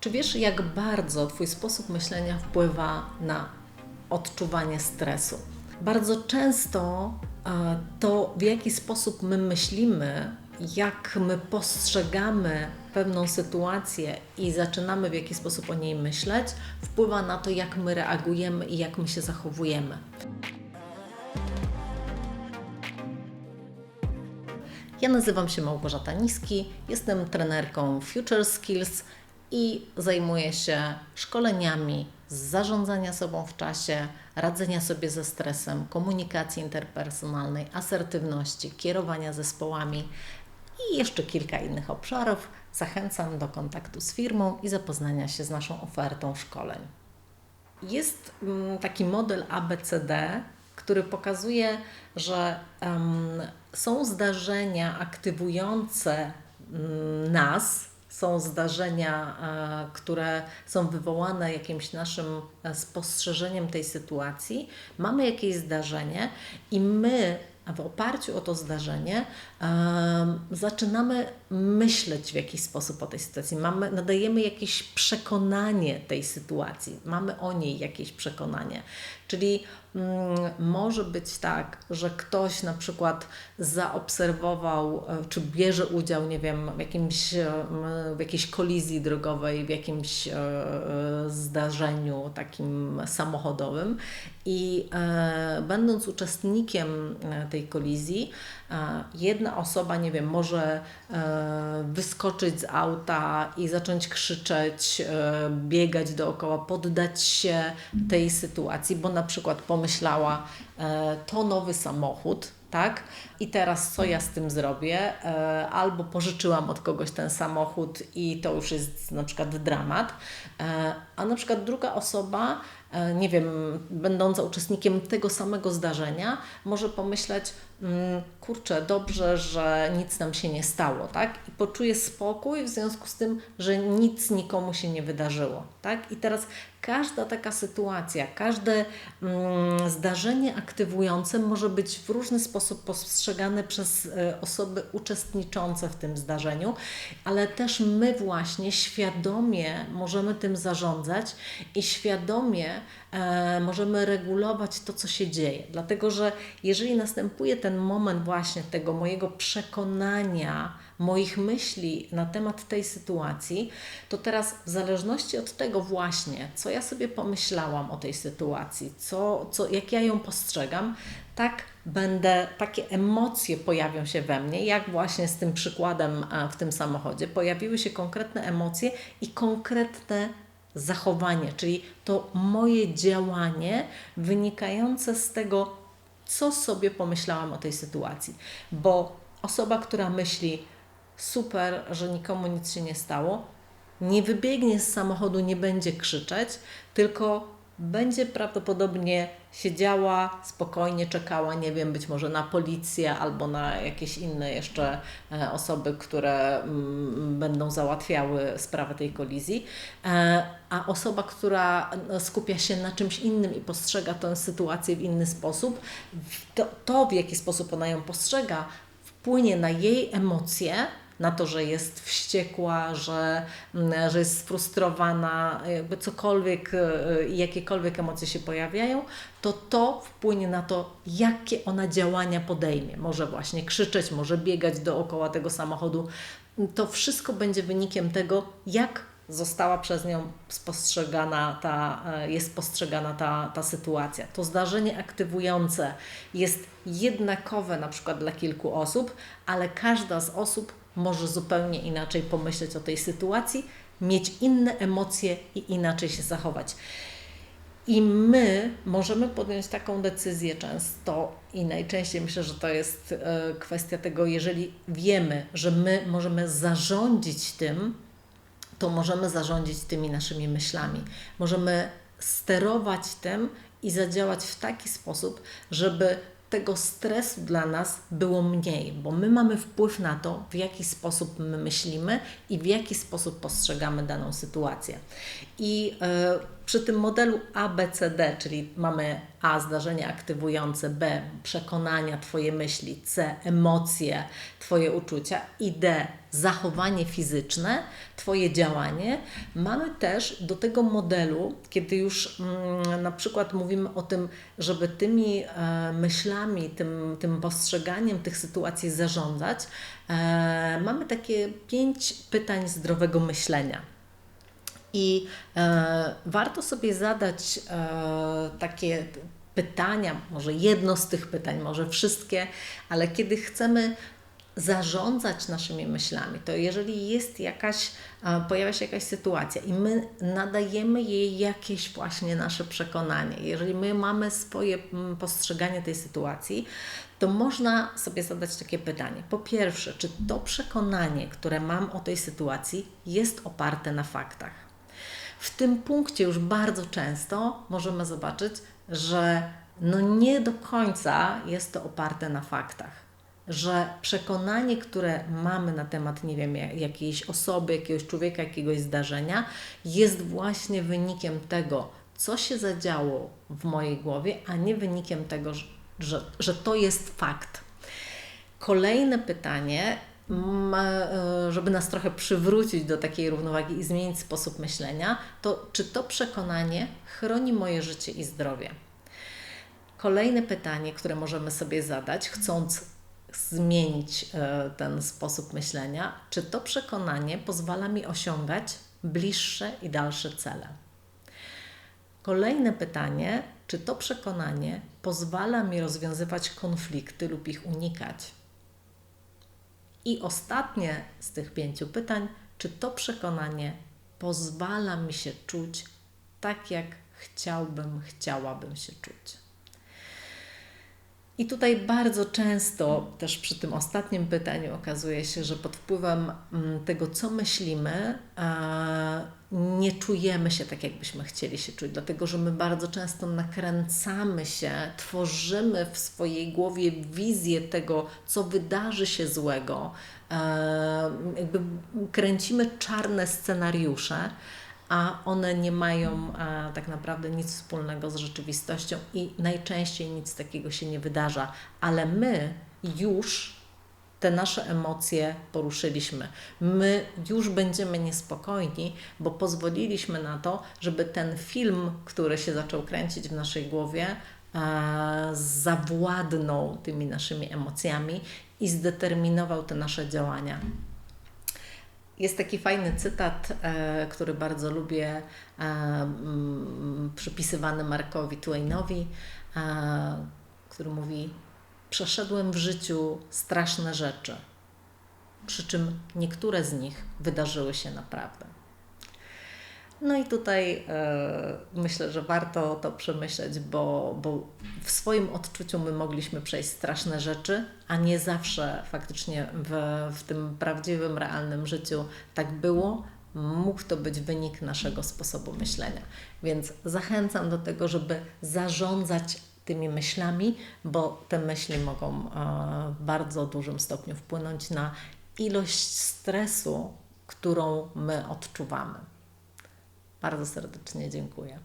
Czy wiesz, jak bardzo Twój sposób myślenia wpływa na odczuwanie stresu? Bardzo często e, to, w jaki sposób my myślimy, jak my postrzegamy pewną sytuację i zaczynamy w jaki sposób o niej myśleć, wpływa na to, jak my reagujemy i jak my się zachowujemy. Ja nazywam się Małgorzata Niski, jestem trenerką Future Skills i zajmuję się szkoleniami z zarządzania sobą w czasie, radzenia sobie ze stresem, komunikacji interpersonalnej, asertywności, kierowania zespołami i jeszcze kilka innych obszarów. Zachęcam do kontaktu z firmą i zapoznania się z naszą ofertą szkoleń. Jest mm, taki model ABCD, który pokazuje, że um, są zdarzenia aktywujące um, nas, są zdarzenia, e, które są wywołane jakimś naszym e, spostrzeżeniem tej sytuacji, mamy jakieś zdarzenie i my w oparciu o to zdarzenie zaczynamy myśleć w jakiś sposób o tej sytuacji. Mamy, nadajemy jakieś przekonanie tej sytuacji, mamy o niej jakieś przekonanie. Czyli mm, może być tak, że ktoś na przykład zaobserwował, e, czy bierze udział, nie wiem, w, jakimś, e, w jakiejś kolizji drogowej, w jakimś e, zdarzeniu takim samochodowym i będąc uczestnikiem tej kolizji, jedna osoba, nie wiem, może wyskoczyć z auta i zacząć krzyczeć, biegać dookoła, poddać się tej sytuacji, bo na przykład pomyślała, e, to nowy samochód, tak? I teraz co ja z tym zrobię? E, albo pożyczyłam od kogoś ten samochód i to już jest na przykład dramat, e, a na przykład druga osoba, nie wiem, będąca uczestnikiem tego samego zdarzenia, może pomyśleć, mm, kurczę, dobrze, że nic nam się nie stało, tak? I poczuje spokój w związku z tym, że nic nikomu się nie wydarzyło, tak? I teraz każda taka sytuacja, każde mm, zdarzenie aktywujące może być w różny sposób postrzegane przez y, osoby uczestniczące w tym zdarzeniu, ale też my właśnie świadomie możemy tym zarządzać i świadomie e, możemy regulować to, co się dzieje. Dlatego, że jeżeli następuje ten moment właśnie tego mojego przekonania, moich myśli na temat tej sytuacji, to teraz w zależności od tego właśnie, co ja sobie pomyślałam o tej sytuacji, co, co, jak ja ją postrzegam, tak będę, takie emocje pojawią się we mnie, jak właśnie z tym przykładem w tym samochodzie. Pojawiły się konkretne emocje i konkretne zachowanie, czyli to moje działanie wynikające z tego, co sobie pomyślałam o tej sytuacji. Bo osoba, która myśli, super, że nikomu nic się nie stało, nie wybiegnie z samochodu, nie będzie krzyczeć, tylko będzie prawdopodobnie siedziała, spokojnie czekała, nie wiem, być może na policję albo na jakieś inne jeszcze e, osoby, które mm, będą załatwiały sprawę tej kolizji. E, a osoba, która no, skupia się na czymś innym i postrzega tę sytuację w inny sposób, to, to w jaki sposób ona ją postrzega, wpłynie na jej emocje, na to, że jest wściekła, że, mm, że jest sfrustrowana, jakby cokolwiek, e, jakiekolwiek emocje się pojawiają, to to wpłynie na to, jakie ona działania podejmie. Może właśnie krzyczeć, może biegać dookoła tego samochodu. To wszystko będzie wynikiem tego, jak została przez nią spostrzegana ta, e, jest postrzegana ta, ta sytuacja. To zdarzenie aktywujące jest jednakowe na przykład dla kilku osób, ale każda z osób może zupełnie inaczej pomyśleć o tej sytuacji, mieć inne emocje i inaczej się zachować. I my możemy podjąć taką decyzję często i najczęściej myślę, że to jest e, kwestia tego, jeżeli wiemy, że my możemy zarządzić tym, to możemy zarządzić tymi naszymi myślami. Możemy sterować tym i zadziałać w taki sposób, żeby tego stresu dla nas było mniej, bo my mamy wpływ na to, w jaki sposób my myślimy i w jaki sposób postrzegamy daną sytuację. I y, przy tym modelu ABCD, czyli mamy A zdarzenia aktywujące, B przekonania, Twoje myśli, C emocje, Twoje uczucia i D zachowanie fizyczne, Twoje działanie. Mamy też do tego modelu, kiedy już mm, na przykład mówimy o tym, żeby tymi e, myślami, tym, tym postrzeganiem tych sytuacji zarządzać, e, mamy takie pięć pytań zdrowego myślenia. I e, warto sobie zadać e, takie pytania, może jedno z tych pytań, może wszystkie, ale kiedy chcemy zarządzać naszymi myślami, to jeżeli jest jakaś, pojawia się jakaś sytuacja i my nadajemy jej jakieś właśnie nasze przekonanie, jeżeli my mamy swoje mm, postrzeganie tej sytuacji, to można sobie zadać takie pytanie. Po pierwsze, czy to przekonanie, które mam o tej sytuacji, jest oparte na faktach? W tym punkcie już bardzo często możemy zobaczyć, że no nie do końca jest to oparte na faktach. Że przekonanie, które mamy na temat, nie wiem, jakiejś osoby, jakiegoś człowieka, jakiegoś zdarzenia, jest właśnie wynikiem tego, co się zadziało w mojej głowie, a nie wynikiem tego, że, że to jest fakt. Kolejne pytanie, e, żeby nas trochę przywrócić do takiej równowagi i zmienić sposób myślenia, to czy to przekonanie chroni moje życie i zdrowie? Kolejne pytanie, które możemy sobie zadać, chcąc zmienić e, ten sposób myślenia, czy to przekonanie pozwala mi osiągać bliższe i dalsze cele? Kolejne pytanie, czy to przekonanie pozwala mi rozwiązywać konflikty lub ich unikać? I ostatnie z tych pięciu pytań, czy to przekonanie pozwala mi się czuć tak, jak chciałbym, chciałabym się czuć? I tutaj bardzo często, też przy tym ostatnim pytaniu, okazuje się, że pod wpływem mm, tego, co myślimy, nie czujemy się tak, jakbyśmy chcieli się czuć, dlatego że my bardzo często nakręcamy się, tworzymy w swojej głowie wizję tego, co wydarzy się złego, jakby kręcimy czarne scenariusze a one nie mają a, tak naprawdę nic wspólnego z rzeczywistością i najczęściej nic takiego się nie wydarza, ale my już te nasze emocje poruszyliśmy. My już będziemy niespokojni, bo pozwoliliśmy na to, żeby ten film, który się zaczął kręcić w naszej głowie, a, zawładnął tymi naszymi emocjami i zdeterminował te nasze działania. Jest taki fajny cytat, e, który bardzo lubię, e, m, przypisywany Markowi Twainowi, e, który mówi: Przeszedłem w życiu straszne rzeczy, przy czym niektóre z nich wydarzyły się naprawdę. No i tutaj e, myślę, że warto to przemyśleć, bo, bo w swoim odczuciu my mogliśmy przejść straszne rzeczy, a nie zawsze faktycznie w, w tym prawdziwym, realnym życiu tak było. Mógł to być wynik naszego sposobu myślenia. Więc zachęcam do tego, żeby zarządzać tymi myślami, bo te myśli mogą e, w bardzo dużym stopniu wpłynąć na ilość stresu, którą my odczuwamy. Bardzo serdecznie dziękuję.